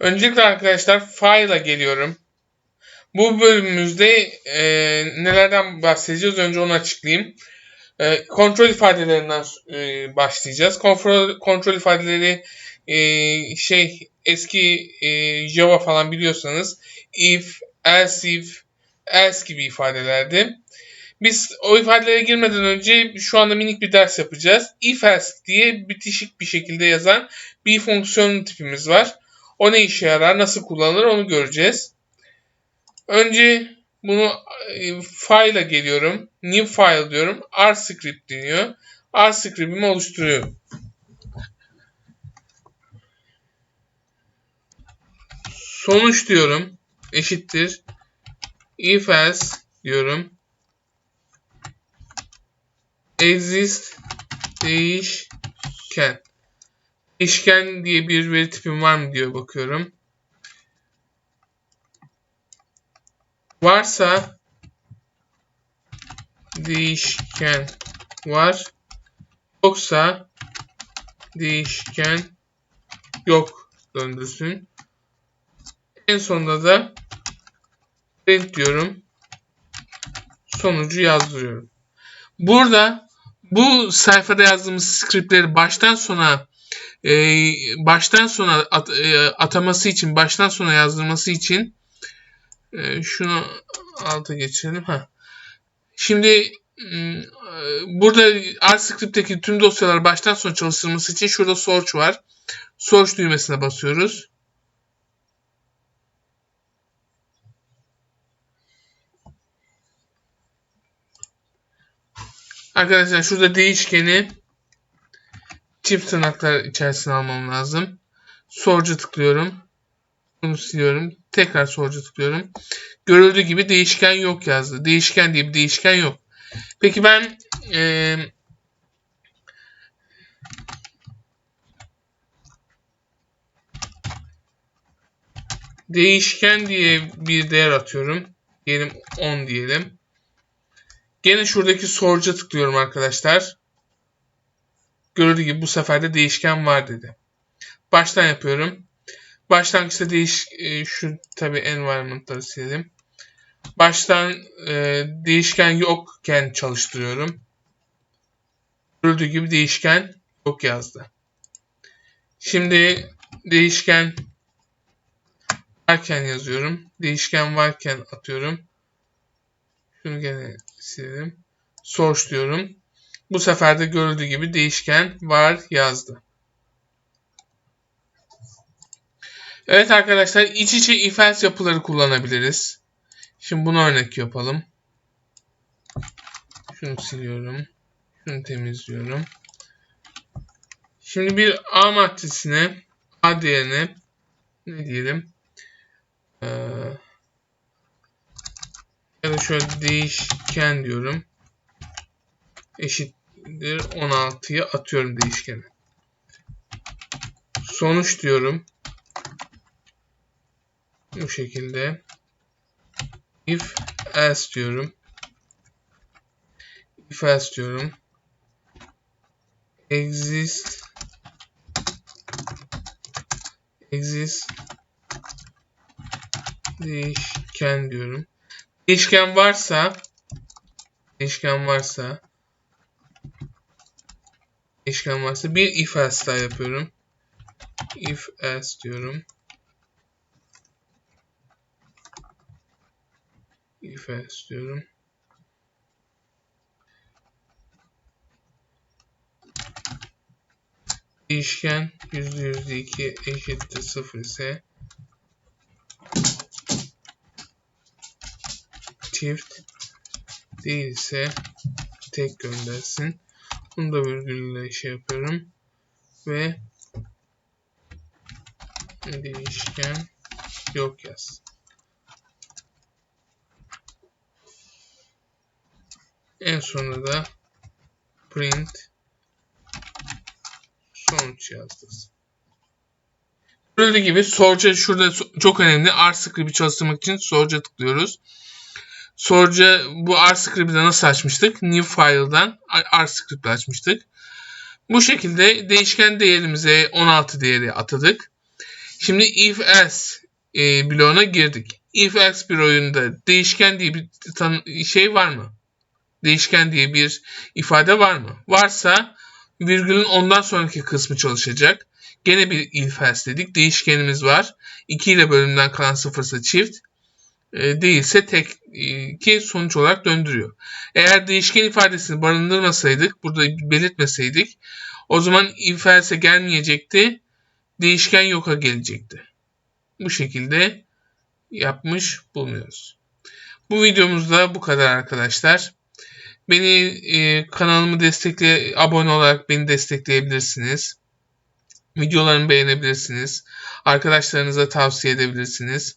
Öncelikle arkadaşlar file'a geliyorum. Bu bölümümüzde e, nelerden bahsedeceğiz önce onu açıklayayım. E, kontrol ifadelerinden e, başlayacağız. Kontrol, kontrol ifadeleri e, şey eski e, Java falan biliyorsanız if, else if, else gibi ifadelerdi. Biz o ifadelere girmeden önce şu anda minik bir ders yapacağız. If else diye bitişik bir şekilde yazan bir fonksiyon tipimiz var. O ne işe yarar, nasıl kullanılır onu göreceğiz. Önce bunu e, file'a geliyorum. New file diyorum. R-script deniyor. R-script'imi oluşturuyorum. Sonuç diyorum. Eşittir. If else diyorum. Exist değişken. Değişken diye bir veri tipim var mı diyor bakıyorum. Varsa değişken var. Yoksa değişken yok döndürsün. En sonunda da print diyorum. Sonucu yazdırıyorum. Burada bu sayfada yazdığımız scriptleri baştan sona baştan sona at, e, ataması için, baştan sona yazdırması için e, şunu alta geçirelim. Ha. Şimdi e, burada R-Script'teki tüm dosyalar baştan sona çalıştırılması için şurada search var. Search düğmesine basıyoruz. Arkadaşlar şurada değişkeni çift tırnaklar içerisine almam lazım. Sorucu tıklıyorum. Bunu siliyorum. Tekrar sorucu tıklıyorum. Görüldüğü gibi değişken yok yazdı. Değişken diye bir değişken yok. Peki ben e, değişken diye bir değer atıyorum. Diyelim 10 diyelim. Gene şuradaki soruca tıklıyorum arkadaşlar. Gördüğü gibi bu sefer de değişken var dedi. Baştan yapıyorum. Başlangıçta değiş e, şu tabi environment'ları silelim. Baştan e, değişken yokken çalıştırıyorum. Gördüğü gibi değişken yok yazdı. Şimdi değişken varken yazıyorum. Değişken varken atıyorum. Şunu gene silelim. Source diyorum. Bu sefer de görüldüğü gibi değişken var yazdı. Evet arkadaşlar iç içe if else yapıları kullanabiliriz. Şimdi bunu örnek yapalım. Şunu siliyorum. Şunu temizliyorum. Şimdi bir A matrisine A değerine ne diyelim? Ee, ya da şöyle değişken diyorum. Eşittir 16'yı atıyorum değişkene. Sonuç diyorum. Bu şekilde. If else diyorum. If else diyorum. Exist exist değişken diyorum. Değişken varsa değişken varsa değişken varsa bir if else daha yapıyorum. If else diyorum. If else diyorum. Değişken %2 eşittir 0 ise çift değilse tek göndersin. Bunu da virgülle şey yapıyorum. Ve değişken yok yaz. En sonunda da print sonuç yazdık. Görüldüğü gibi soruca şurada çok önemli. R script'i çalıştırmak için soruca tıklıyoruz. Soruca bu R script'i nasıl açmıştık? New file'dan R script'i açmıştık. Bu şekilde değişken değerimize 16 değeri atadık. Şimdi if else e, bloğuna girdik. If else bir oyunda değişken diye bir şey var mı? Değişken diye bir ifade var mı? Varsa virgülün ondan sonraki kısmı çalışacak. Gene bir if else dedik. Değişkenimiz var. 2 ile bölümden kalan sıfırsa çift. E, değilse tek e, ki sonuç olarak döndürüyor. Eğer değişken ifadesini barındırmasaydık, burada belirtmeseydik o zaman if else gelmeyecekti. Değişken yoka gelecekti. Bu şekilde yapmış bulunuyoruz. Bu videomuzda bu kadar arkadaşlar. Beni e, kanalımı destekle abone olarak beni destekleyebilirsiniz. Videolarımı beğenebilirsiniz. Arkadaşlarınıza tavsiye edebilirsiniz.